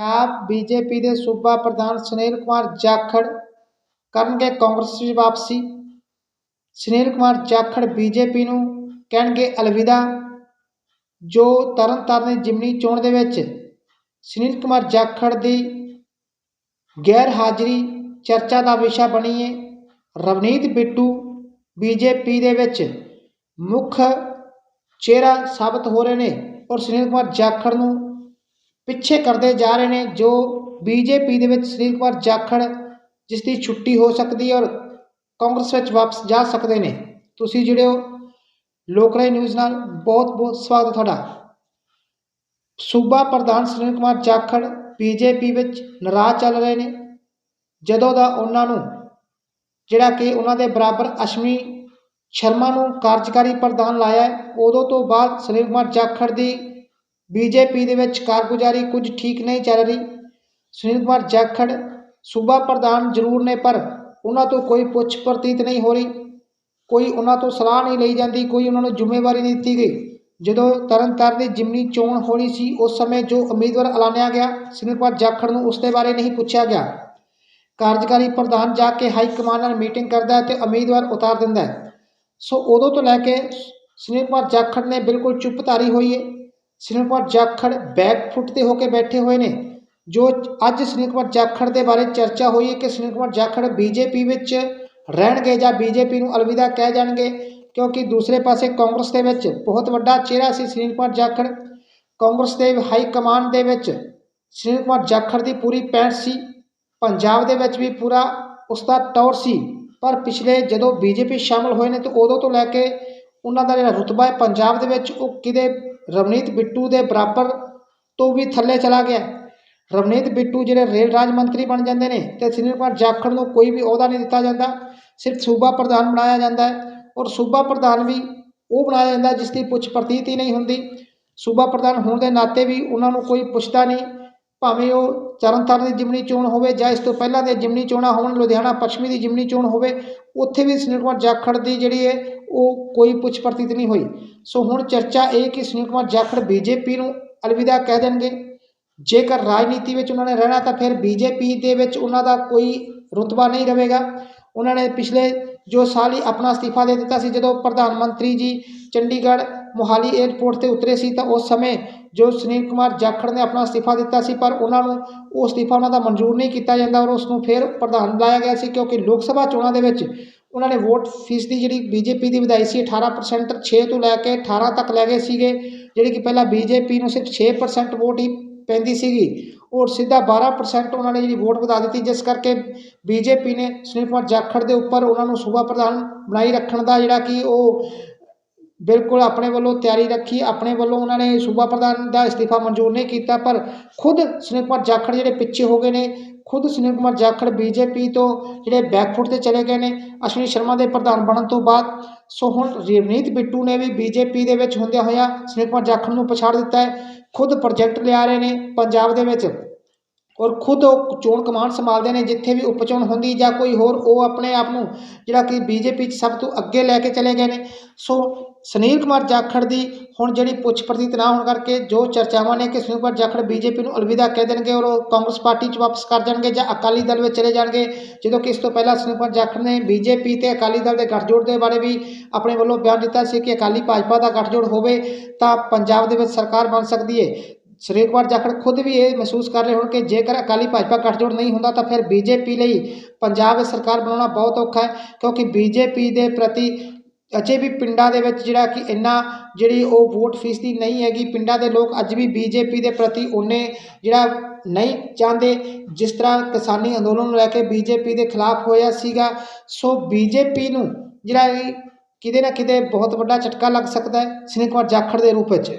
Punjab BJP ਦੇ ਸੂਬਾ ਪ੍ਰਧਾਨ ਸੁਨੀਲ ਕੁਮਾਰ ਜਾਖੜ ਕਰਨਗੇ ਕਾਂਗਰਸ ਵਿੱਚ ਵਾਪਸੀ। ਸੁਨੀਲ ਕੁਮਾਰ ਜਾਖੜ ਬੀਜੇਪੀ ਨੂੰ ਕਹਿਣਗੇ ਅਲਵਿਦਾ, ਜੋ ਤਰਨਤਾਰਨ ਦੀ ਜਿਮਨੀ ਚੋਣ ਦੇ ਵਿੱਚ ਸੁਨੀਲ ਕੁਮਾਰ ਜਾਖੜ ਦੀ ਗੈਰ ਹਾਜ਼ਰੀ ਚਰਚਾ ਦਾ ਵਿਸ਼ਾ ਬਣੀ ਹੈ ਰਵਨੀਤ ਬਿੱਟੂ ਬੀਜੇਪੀ ਦੇ ਵਿੱਚ ਮੁੱਖ ਚਿਹਰਾ ਸਾਬਤ ਹੋ ਰਹੇ ਨੇ ਔਰ ਸੁਨੀਲ ਕੁਮਾਰ ਜਾਖੜ ਨੂੰ ਪਿੱਛੇ ਕਰਦੇ ਜਾ ਰਹੇ ਨੇ, ਜੋ ਬੀਜੇਪੀ ਦੇ ਵਿੱਚ ਸੁਨੀਲ ਕੁਮਾਰ ਜਾਖੜ ਜਿਸ ਦੀ ਛੁੱਟੀ ਹੋ ਸਕਦੀ ਹੈ ਔਰ ਕਾਂਗਰਸ ਵਿੱਚ ਵਾਪਸ ਜਾ ਸਕਦੇ ਨੇ। ਤੁਸੀਂ ਜਿਹੜੇ ਹੋ ਲੋਕਰਾਈ ਨਿਊਜ਼ ਨਾਲ। ਬਹੁਤ ਬਹੁਤ ਸਵਾਗਤ ਹੈ ਤੁਹਾਡਾ। ਸੂਬਾ ਪ੍ਰਧਾਨ ਸੁਨੀਲ ਕੁਮਾਰ ਜਾਖੜ ਬੀਜੇਪੀ ਵਿੱਚ ਨਾਰਾਜ਼ ਚੱਲ ਰਹੇ ਨੇ। ਜਦੋਂ ਦਾ ਉਹਨਾਂ ਨੂੰ, ਜਿਹੜਾ ਕਿ ਉਹਨਾਂ ਦੇ ਬਰਾਬਰ ਅਸ਼ਵਨੀ ਸ਼ਰਮਾ ਨੂੰ ਕਾਰਜਕਾਰੀ ਪ੍ਰਧਾਨ ਲਾਇਆ ਉਦੋਂ ਤੋਂ ਬਾਅਦ ਸੁਨੀਲ ਕੁਮਾਰ ਜਾਖੜ ਦੀ ਬੀਜੇਪੀ ਦੇ ਵਿੱਚ ਕਾਰਗੁਜ਼ਾਰੀ ਕੁਝ ਠੀਕ ਨਹੀਂ ਚੱਲ ਰਹੀ। ਸੁਨੀਲ ਕੁਮਾਰ ਜਾਖੜ, ਸੂਬਾ ਪ੍ਰਧਾਨ ਜ਼ਰੂਰ ਨੇ, ਪਰ ਉਹਨਾਂ ਤੋਂ ਕੋਈ ਪੁੱਛ ਪ੍ਰਤੀਤ ਨਹੀਂ ਹੋ ਰਹੀ। ਕੋਈ ਉਹਨਾਂ ਤੋਂ ਸਲਾਹ ਨਹੀਂ ਲਈ ਜਾਂਦੀ, ਕੋਈ ਉਹਨਾਂ ਨੂੰ ਜ਼ਿੰਮੇਵਾਰੀ ਨਹੀਂ ਦਿੱਤੀ ਗਈ। ਜਦੋਂ ਤਰਨਤਾਰਨ ਦੀ ਜਿਮਨੀ ਚੋਣ ਹੋਣੀ ਸੀ, ਉਸ ਸਮੇਂ ਜੋ ਉਮੀਦਵਾਰ ਐਲਾਨਿਆ ਗਿਆ, ਸੁਨੀਲ ਕੁਮਾਰ ਜਾਖੜ ਨੂੰ ਉਸ ਦੇ ਬਾਰੇ ਨਹੀਂ ਪੁੱਛਿਆ ਗਿਆ। ਕਾਰਜਕਾਰੀ ਪ੍ਰਧਾਨ ਜਾ ਕੇ ਹਾਈ ਕਮਾਂਡ ਨਾਲ ਮੀਟਿੰਗ ਕਰਦਾ ਹੈ ਤੇ ਉਮੀਦਵਾਰ ਉਤਾਰ ਦਿੰਦਾ ਹੈ। ਸੋ ਉਦੋਂ ਤੋਂ ਲੈ ਕੇ ਸੁਨੀਲ ਕੁਮਾਰ ਜਾਖੜ ਨੇ ਬਿਲਕੁਲ ਚੁੱਪ ਧਾਰੀ ਹੋਈ ਹੈ ਸੁਨੀਲ ਕੁਮਾਰ ਜਾਖੜ ਬੈਕ ਫੁੱਟ ਤੇ ਹੋ ਕੇ ਬੈਠੇ ਹੋਏ ਨੇ। ਜੋ ਅੱਜ ਸੁਨੀਲ ਕੁਮਾਰ ਜਾਖੜ ਦੇ ਬਾਰੇ ਚਰਚਾ ਹੋਈ ਹੈ ਕਿ ਸੁਨੀਲ ਕੁਮਾਰ ਜਾਖੜ ਬੀਜੇਪੀ ਵਿੱਚ ਰਹਿਣਗੇ ਜਾਂ ਬੀਜੇਪੀ ਨੂੰ ਅਲਵਿਦਾ ਕਹਿ ਜਾਣਗੇ, ਕਿਉਂਕਿ ਦੂਸਰੇ ਪਾਸੇ ਕਾਂਗਰਸ ਦੇ ਵਿੱਚ ਬਹੁਤ ਵੱਡਾ ਚਿਹਰਾ ਸੀ ਸੁਨੀਲ ਕੁਮਾਰ ਜਾਖੜ। ਕਾਂਗਰਸ ਦੇ ਹਾਈ ਕਮਾਂਡ ਦੇ ਵਿੱਚ ਸੁਨੀਲ ਕੁਮਾਰ ਜਾਖੜ ਦੀ ਪੂਰੀ ਪੈਂਠ ਸੀ। ਪੰਜਾਬ ਦੇ ਵਿੱਚ ਵੀ ਪੂਰਾ ਉਸ ਦਾ ਟੌਰ ਸੀ। ਪਰ ਪਿਛਲੇ ਜਦੋਂ ਬੀਜੇਪੀ ਸ਼ਾਮਲ ਹੋਏ ਨੇ ਤਾਂ ਉਦੋਂ ਤੋਂ ਲੈ ਕੇ ਉਹਨਾਂ ਦਾ ਜਿਹੜਾ ਰੁਤਬਾ ਹੈ ਪੰਜਾਬ ਦੇ ਵਿੱਚ ਉਹ ਕਿਤੇ ਰਵਨੀਤ ਬਿੱਟੂ ਦੇ ਬਰਾਬਰ ਤੋਂ ਵੀ ਥੱਲੇ ਚਲਾ ਗਿਆ। ਰਵਨੀਤ ਬਿੱਟੂ ਜਿਹੜੇ ਰੇਲ ਰਾਜ ਮੰਤਰੀ ਬਣ ਜਾਂਦੇ ਨੇ ਤੇ ਸੁਨੀਲ ਕੁਮਾਰ ਜਾਖੜ ਨੂੰ ਕੋਈ ਵੀ ਅਹੁਦਾ ਨਹੀਂ ਦਿੱਤਾ ਜਾਂਦਾ। ਸਿਰਫ ਸੂਬਾ ਪ੍ਰਧਾਨ ਬਣਾਇਆ ਜਾਂਦਾ ਹੈ ਔਰ ਸੂਬਾ ਪ੍ਰਧਾਨ ਵੀ ਉਹ ਬਣਾਇਆ ਜਾਂਦਾ ਜਿਸ ਦੀ ਪੁੱਛ ਪ੍ਰਤੀਤ ਹੀ ਨਹੀਂ ਹੁੰਦੀ। ਸੂਬਾ ਪ੍ਰਧਾਨ ਹੋਣ ਦੇ ਨਾਤੇ ਵੀ ਉਹਨਾਂ ਨੂੰ ਕੋਈ ਪੁੱਛਦਾ ਨਹੀਂ। ਭਾਵੇਂ ਉਹ ਤਰਨਤਾਰਨ ਦੀ ਜਿਮਨੀ ਚੋਣ ਹੋਵੇ ਜਾਂ ਇਸ ਤੋਂ ਪਹਿਲਾਂ ਦੇ ਜਿਮਨੀ ਚੋਣਾਂ ਹੋਣ, ਲੁਧਿਆਣਾ ਪੱਛਮੀ ਦੀ ਜਿਮਨੀ ਚੋਣ ਹੋਵੇ, ਉੱਥੇ ਵੀ ਸੁਨੀਲ ਕੁਮਾਰ ਜਾਖੜ ਦੀ ਜਿਹੜੀ ਹੈ ਉਹ ਕੋਈ ਪੁੱਛ ਪ੍ਰਤੀਤ ਨਹੀਂ ਹੋਈ। ਸੋ ਹੁਣ ਚਰਚਾ ਇਹ ਕਿ ਸੁਨੀਲ ਕੁਮਾਰ ਜਾਖੜ ਬੀਜੇਪੀ ਨੂੰ ਅਲਵਿਦਾ ਕਹਿ ਦੇਣਗੇ। ਜੇਕਰ ਰਾਜਨੀਤੀ ਵਿੱਚ ਉਹਨਾਂ ਨੇ ਰਹਿਣਾ ਤਾਂ ਫਿਰ ਬੀਜੇਪੀ ਦੇ ਵਿੱਚ ਉਹਨਾਂ ਦਾ ਕੋਈ ਰੁਤਬਾ ਨਹੀਂ ਰਹੇਗਾ। ਉਹਨਾਂ ਨੇ ਪਿਛਲੇ ਜੋ ਸਾਲ ਹੀ ਆਪਣਾ ਅਸਤੀਫਾ ਦੇ ਦਿੱਤਾ ਸੀ, ਜਦੋਂ ਪ੍ਰਧਾਨ ਮੰਤਰੀ ਜੀ ਚੰਡੀਗੜ੍ਹ ਮੋਹਾਲੀ ਏਅਰਪੋਰਟ ਤੇ ਉਤਰੇ ਸੀ ਤਾਂ ਉਸ ਸਮੇਂ ਜੋ ਸੁਨੀਲ ਕੁਮਾਰ ਜਾਖੜ ਨੇ ਆਪਣਾ ਅਸਤੀਫਾ ਦਿੱਤਾ ਸੀ, ਪਰ ਉਹਨਾਂ ਨੂੰ ਉਹ ਅਸਤੀਫਾ ਉਹਨਾਂ ਦਾ ਮਨਜ਼ੂਰ ਨਹੀਂ ਕੀਤਾ ਜਾਂਦਾ ਔਰ ਉਸ ਨੂੰ ਫਿਰ ਪ੍ਰਧਾਨ ਬਣਾਇਆ ਗਿਆ ਸੀ ਕਿਉਂਕਿ ਲੋਕ ਸਭਾ ਚੋਣਾਂ ਦੇ ਵਿੱਚ ਉਹਨਾਂ ਨੇ ਵੋਟ ਫੀਸ ਦੀ ਜਿਹੜੀ ਬੀਜੇਪੀ ਦੀ ਵਧਾਈ ਸੀ 18% 6 ਤੋਂ ਲੈ ਕੇ 18 ਤੱਕ ਲੈ ਗਏ ਸੀਗੇ, ਜਿਹੜੀ ਕਿ ਪਹਿਲਾਂ ਬੀਜੇਪੀ ਨੂੰ ਸਿਰਫ 6% ਵੋਟ ਹੀ ਪੈਂਦੀ ਸੀਗੀ ਔਰ ਸਿੱਧਾ 12% ਉਹਨਾਂ ਨੇ ਜਿਹੜੀ ਵੋਟ ਵਧਾ ਦਿੱਤੀ, ਜਿਸ ਕਰਕੇ ਬੀਜੇਪੀ ਨੇ ਸੁਨੀਲ ਕੁਮਾਰ ਜਾਖੜ ਦੇ ਉੱਪਰ ਉਹਨਾਂ ਨੂੰ ਸੂਬਾ ਪ੍ਰਧਾਨ ਬਣਾਈ ਰੱਖਣ ਦਾ ਜਿਹੜਾ ਕਿ ਉਹ ਬਿਲਕੁਲ ਆਪਣੇ ਵੱਲੋਂ ਤਿਆਰੀ ਰੱਖੀ, ਆਪਣੇ ਵੱਲੋਂ ਉਹਨਾਂ ਨੇ ਸੂਬਾ ਪ੍ਰਧਾਨ ਦਾ ਅਸਤੀਫਾ ਮਨਜ਼ੂਰ ਨਹੀਂ ਕੀਤਾ, ਪਰ ਖੁਦ ਸੁਨੀਲ ਕੁਮਾਰ ਜਾਖੜ ਜਿਹੜੇ ਪਿੱਛੇ ਹੋ ਗਏ ਨੇ, ਖੁਦ ਸੁਨੀਲ ਕੁਮਾਰ ਜਾਖੜ ਬੀਜੇਪੀ ਤੋਂ ਜਿਹੜੇ ਬੈਕਫੁੱਟ ਤੇ ਚਲੇ ਗਏ ਨੇ, ਅਸ਼ਵਨੀ ਸ਼ਰਮਾ ਦੇ ਪ੍ਰਧਾਨ ਬਣਨ ਤੋਂ ਬਾਅਦ, ਸੋ ਹੁਣ ਰਵਨੀਤ ਬਿੱਟੂ ਨੇ ਵੀ ਬੀਜੇਪੀ ਦੇ ਵਿੱਚ ਹੁੰਦਿਆਂ ਹੋਇਆ ਸੁਨੀਲ ਕੁਮਾਰ ਜਾਖੜ ਨੂੰ ਪਛਾੜ ਦਿੱਤਾ ਹੈ, ਖੁਦ ਪ੍ਰੋਜੈਕਟ ਲਿਆ ਰਹੇ ਨੇ ਪੰਜਾਬ ਦੇ ਵਿੱਚ। ਔਰ ਖੁਦ ਉਹ ਚੋਣ ਕਮਾਂਡ ਸੰਭਾਲਦੇ ਨੇ, ਜਿੱਥੇ ਵੀ ਉਪਚੋਣ ਹੁੰਦੀ ਜਾਂ ਕੋਈ ਹੋਰ, ਉਹ ਆਪਣੇ ਆਪ ਨੂੰ ਜਿਹੜਾ ਕਿ ਬੀਜੇਪੀ 'ਚ ਸਭ ਤੋਂ ਅੱਗੇ ਲੈ ਕੇ ਚਲੇ ਗਏ ਨੇ। ਸੋ ਸੁਨੀਲ ਕੁਮਾਰ ਜਾਖੜ ਦੀ ਹੁਣ ਜਿਹੜੀ ਪੁੱਛ ਪ੍ਰਤੀਤ ਨਾ ਹੋਣ ਕਰਕੇ ਜੋ ਚਰਚਾਵਾਂ ਨੇ ਕਿ ਸੁਨੀਲ ਕੁਮਾਰ ਜਾਖੜ ਬੀਜੇਪੀ ਨੂੰ ਅਲਵਿਦਾ ਕਹਿ ਦੇਣਗੇ ਔਰ ਉਹ ਕਾਂਗਰਸ ਪਾਰਟੀ 'ਚ ਵਾਪਸ ਕਰ ਜਾਣਗੇ ਜਾਂ ਅਕਾਲੀ ਦਲ ਵਿੱਚ ਚਲੇ ਜਾਣਗੇ, ਜਦੋਂ ਕਿ ਇਸ ਤੋਂ ਪਹਿਲਾਂ ਸੁਨੀਲ ਕੁਮਾਰ ਜਾਖੜ ਨੇ ਬੀਜੇਪੀ ਤੇ ਅਕਾਲੀ ਦਲ ਦੇ ਗੱਠਜੋੜ ਦੇ ਬਾਰੇ ਵੀ ਆਪਣੇ ਵੱਲੋਂ ਬਿਆਨ ਦਿੱਤਾ ਸੀ ਕਿ ਅਕਾਲੀ ਭਾਜਪਾ ਦਾ ਗੱਠਜੋੜ ਹੋਵੇ ਤਾਂ ਪੰਜਾਬ ਦੇ ਵਿੱਚ ਸਰਕਾਰ ਬਣ ਸਕਦੀ ਹੈ ਸੁਨੀਲ ਕੁਮਾਰ ਜਾਖੜ ਖੁਦ ਵੀ ਇਹ ਮਹਿਸੂਸ ਕਰ ਰਹੇ ਹੋਣ ਕਿ ਜੇਕਰ ਅਕਾਲੀ ਭਾਜਪਾ ਗੱਠਜੋੜ ਨਹੀਂ ਹੁੰਦਾ ਤਾਂ ਫਿਰ ਬੀਜੇਪੀ ਲਈ ਪੰਜਾਬ ਵਿੱਚ ਸਰਕਾਰ ਬਣਾਉਣਾ ਬਹੁਤ ਔਖਾ ਹੈ, ਕਿਉਂਕਿ ਬੀਜੇਪੀ ਦੇ ਪ੍ਰਤੀ ਅਜੇ ਵੀ ਪਿੰਡਾਂ ਦੇ ਵਿੱਚ ਜਿਹੜਾ ਕਿ ਇੰਨਾ ਜਿਹੜੀ ਉਹ ਵੋਟ ਫੀਸਦੀ ਨਹੀਂ ਹੈਗੀ, ਪਿੰਡਾਂ ਦੇ ਲੋਕ ਅੱਜ ਵੀ ਬੀਜੇਪੀ ਦੇ ਪ੍ਰਤੀ ਉਹਨੇ ਜਿਹੜਾ ਨਹੀਂ ਚਾਹੁੰਦੇ, ਜਿਸ ਤਰ੍ਹਾਂ ਕਿਸਾਨੀ ਅੰਦੋਲਨ ਨੂੰ ਲੈ ਕੇ ਬੀਜੇਪੀ ਦੇ ਖਿਲਾਫ ਹੋਇਆ ਸੀਗਾ, ਸੋ ਬੀਜੇਪੀ ਨੂੰ ਜਿਹੜਾ ਕਿਤੇ ਨਾ ਕਿਤੇ ਬਹੁਤ ਵੱਡਾ ਝਟਕਾ ਲੱਗ ਸਕਦਾ ਹੈ ਸੁਨੀਲ ਕੁਮਾਰ ਜਾਖੜ ਦੇ ਰੂਪ ਵਿੱਚ।